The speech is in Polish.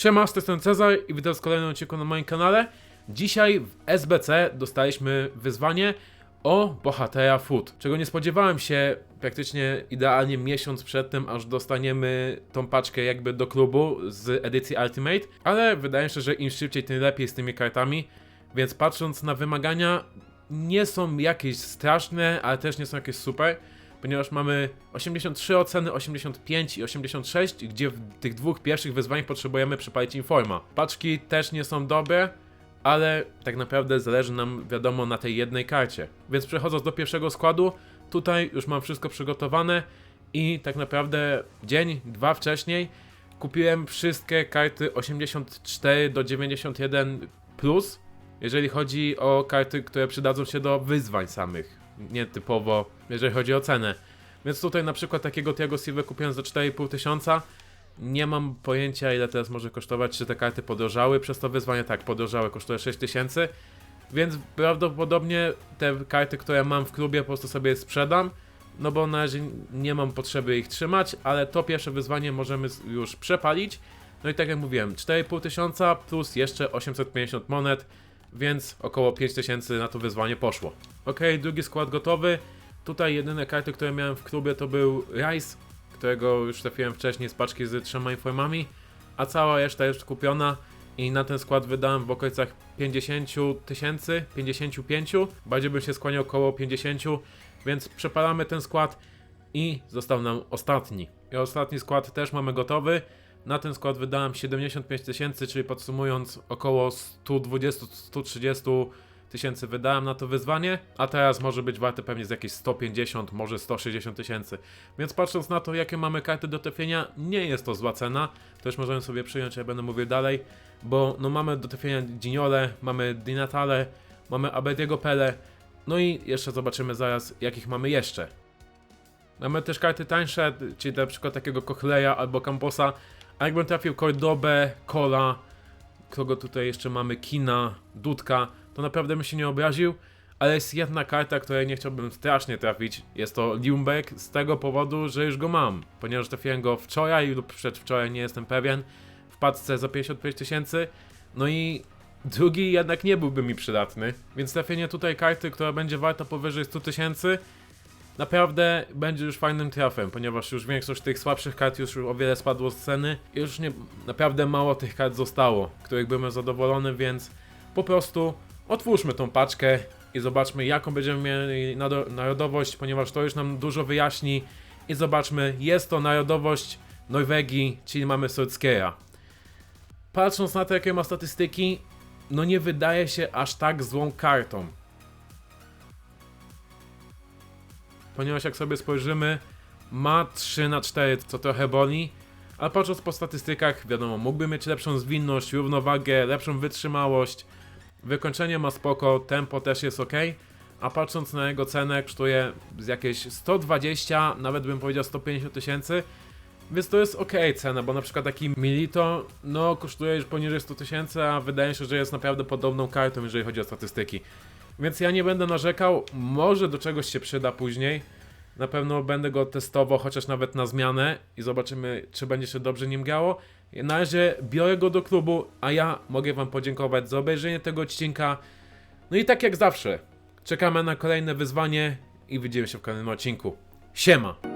Siema, z tej strony Cezar i witam w kolejnym odcinku na moim kanale. Dzisiaj w SBC dostaliśmy wyzwanie o bohatera Food, czego nie spodziewałem się praktycznie idealnie miesiąc przed tym, aż dostaniemy tą paczkę jakby do klubu z edycji Ultimate, ale wydaje się, że im szybciej, tym lepiej z tymi kartami, więc patrząc na wymagania, nie są jakieś straszne, ale też nie są jakieś super, ponieważ mamy 83 oceny, 85 i 86, gdzie w tych dwóch pierwszych wyzwaniach potrzebujemy przypalić informa. Paczki też nie są dobre, ale tak naprawdę zależy nam, wiadomo, na tej jednej karcie. Więc przechodząc do pierwszego składu, tutaj już mam wszystko przygotowane i tak naprawdę dzień, dwa wcześniej kupiłem wszystkie karty 84 do 91 plus, jeżeli chodzi o karty, które przydadzą się do wyzwań samych, nie typowo jeżeli chodzi o cenę. Więc tutaj na przykład takiego Tiago Silva kupiłem za 4,5 tysiąca. Nie mam pojęcia ile teraz może kosztować, czy te karty podrożały przez to wyzwanie. Tak, podrożały, kosztuje 6 tysięcy. Więc prawdopodobnie te karty, które mam w klubie po prostu sobie sprzedam. No bo na razie nie mam potrzeby ich trzymać, ale to pierwsze wyzwanie możemy już przepalić. No i tak jak mówiłem, 4,5 tysiąca plus jeszcze 850 monet, więc około 5 tysięcy na to wyzwanie poszło. Ok, drugi skład gotowy. Tutaj jedyne karty, które miałem w klubie to był Rice, którego już trafiłem wcześniej z paczki z trzema informami, a cała reszta jest kupiona i na ten skład wydałem w okolicach 50 tysięcy, 55, bardziej bym się skłaniał około 50, więc przepalamy ten skład i został nam ostatni. I ostatni skład też mamy gotowy. Na ten skład wydałem 75 tysięcy, czyli podsumując około 120-130 tysięcy wydałem na to wyzwanie, a teraz może być warte pewnie z jakieś 150, może 160 tysięcy. Więc patrząc na to, jakie mamy karty do trafienia, nie jest to zła cena. Już możemy sobie przyjąć, ja będę mówił dalej, bo no mamy do trafienia Giniole, mamy Di Natale, mamy Abediego Pele, no i jeszcze zobaczymy zaraz, jakich mamy jeszcze. Mamy też karty tańsze, czyli na przykład takiego Cochleya albo Camposa, a jakbym trafił Cordobę, Kola, kogo tutaj jeszcze mamy, Kina, Dudka, to naprawdę bym się nie obraził, ale jest jedna karta, której nie chciałbym strasznie trafić, jest to Ljungberg z tego powodu, że już go mam, ponieważ trafiłem go wczoraj lub przedwczoraj, nie jestem pewien, w paczce za 55 tysięcy, no i drugi jednak nie byłby mi przydatny, więc trafienie tutaj karty, która będzie warta powyżej 100 tysięcy, naprawdę będzie już fajnym trafem, ponieważ już większość tych słabszych kart już o wiele spadło z ceny i już nie, naprawdę mało tych kart zostało, których byłem zadowolony, więc po prostu otwórzmy tą paczkę i zobaczmy jaką będziemy mieli narodowość, ponieważ to już nam dużo wyjaśni i zobaczmy, jest to narodowość Norwegii, czyli mamy Solskjaera. Patrząc na to jakie ma statystyki, no nie wydaje się aż tak złą kartą. Ponieważ jak sobie spojrzymy, ma 3 na 4, co trochę boli, ale patrząc po statystykach, wiadomo, mógłby mieć lepszą zwinność, równowagę, lepszą wytrzymałość, wykończenie ma spoko, tempo też jest ok, a patrząc na jego cenę, kosztuje z jakieś 120, nawet bym powiedział 150 tysięcy, więc to jest ok cena, bo na przykład taki Milito, no kosztuje już poniżej 100 tysięcy, a wydaje się, że jest naprawdę podobną kartą, jeżeli chodzi o statystyki. Więc ja nie będę narzekał, może do czegoś się przyda później. Na pewno będę go testował, chociaż nawet na zmianę i zobaczymy, czy będzie się dobrze nim grało. Na razie biorę go do klubu, a ja mogę Wam podziękować za obejrzenie tego odcinka. No i tak jak zawsze, czekamy na kolejne wyzwanie i widzimy się w kolejnym odcinku. Siema!